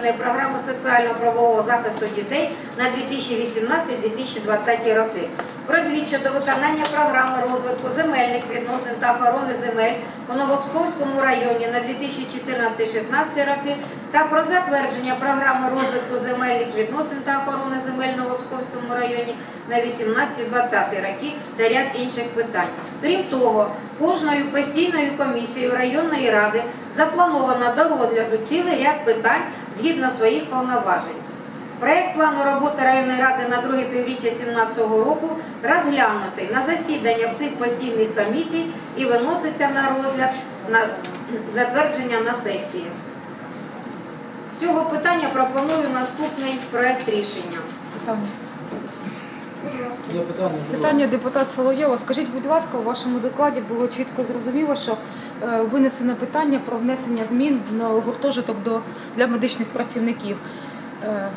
Програми соціально-правового захисту дітей на 2018-2020 роки. Про звіт щодо виконання програми розвитку земельних відносин та охорони земель у Новопсковському районі на 2014-2016 роки та про затвердження програми розвитку земельних відносин та охорони земель в Новопсковському районі на 18-20 роки та ряд інших питань. Крім того, кожною постійною комісією районної ради заплановано до розгляду цілий ряд питань згідно своїх повноважень. Проект плану роботи районної ради на друге півріччя 2017 року розглянутий на засідання всіх постійних комісій і виноситься на розгляд на затвердження на сесії. З цього питання пропоную наступний проект рішення. Питання. Питання? депутат Соловйова. Скажіть, будь ласка, у вашому докладі було чітко зрозуміло, що винесено питання про внесення змін на гуртожиток до, для медичних працівників. Е,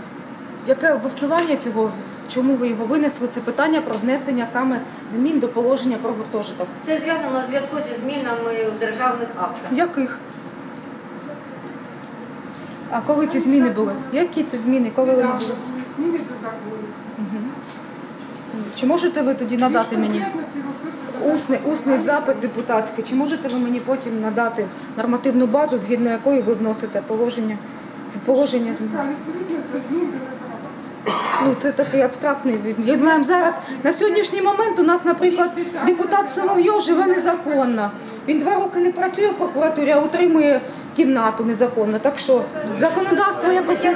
Яке обоснування цього? Чому ви його винесли? Це питання про внесення саме змін до положення про гуртожиток. Це зв'язано в зв'язку зі змінами в державних актах. Яких? А коли ці зміни були? Які це зміни? Коли вони були? Зміни до закону. Чи можете ви тоді надати мені? Усний, усний запит депутатський. Чи можете ви мені потім надати нормативну базу, згідно якої ви вносите положення в положення. Ну це такий абстрактний від. Я знаю зараз на сьогоднішній момент у нас, наприклад, депутат Соловйов живе незаконно. Він два роки не працює в прокуратурі, а утримує кімнату незаконно. Так що законодавство якось не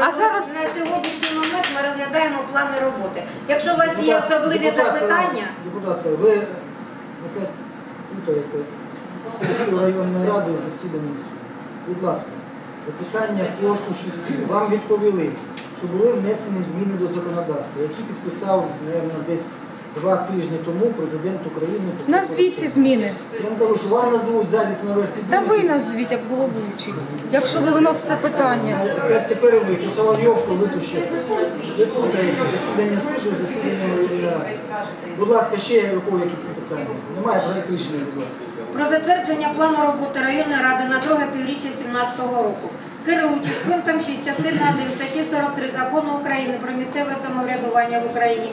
а зараз на сьогоднішній момент ми розглядаємо плани роботи. Якщо у вас є особливі запитання, Депутат, ви опять сесію районної ради засіданням суду. Будь ласка, запитання по существу. Вам відповіли, що були внесені зміни до законодавства, які підписав, мабуть, десь два тижні тому президент України. Назвіть ці зміни. Я вам кажу, що вам назвуть зайдете наверх. Та ви назвіть як головуючий, якщо ви виносите питання. Тепер, тепер ви, то Соловйов, то ви тут ще. Ви плутаєте засідання суду, засідання. Будь ласка, ще якого які питання? Немає проєкт рішення, будь ласка. про затвердження плану роботи районної ради на друге півріччя 2017 року. Керуючись пунктом 6 частини 1 статті 43 закону України про місцеве самоврядування в Україні,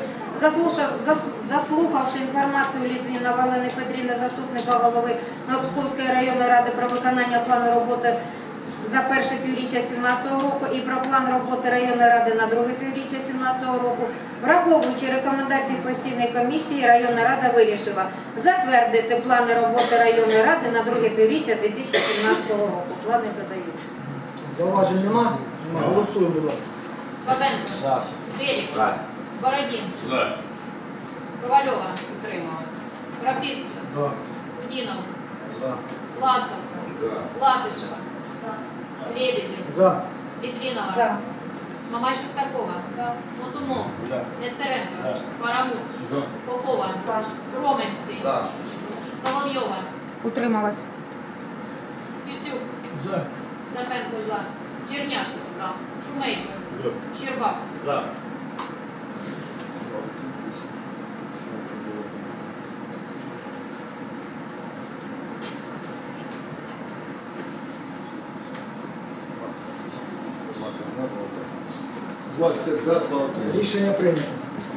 заслухавши інформацію Літвіна Валени Петрівни, заступника голови Новопсковської районної ради про виконання плану роботи за перше півріччя 2017 року і про план роботи районної ради на друге півріччя 2017 року, враховуючи рекомендації постійної комісії, районна рада вирішила затвердити плани роботи районної ради на друге півріччя 2017 року. Плани додають. Зауважень нема? Нема. Голосуємо, будь ласка. Бабенко. За. Бородин. Ковальова. Утрималась. Крапивцев. Кудинов. Ластовка. Латышева. Лебедев. За. Литвинова. За. Мамай Шестакова. Мотунов. Нестеренко. Парамук. Попова. Роменський. Соловйова. Утрималась. Сюсюк. Цапенко за. Черняк. Шумейко. Щербак. Двадцять за, два утримались. Рішення прийнято.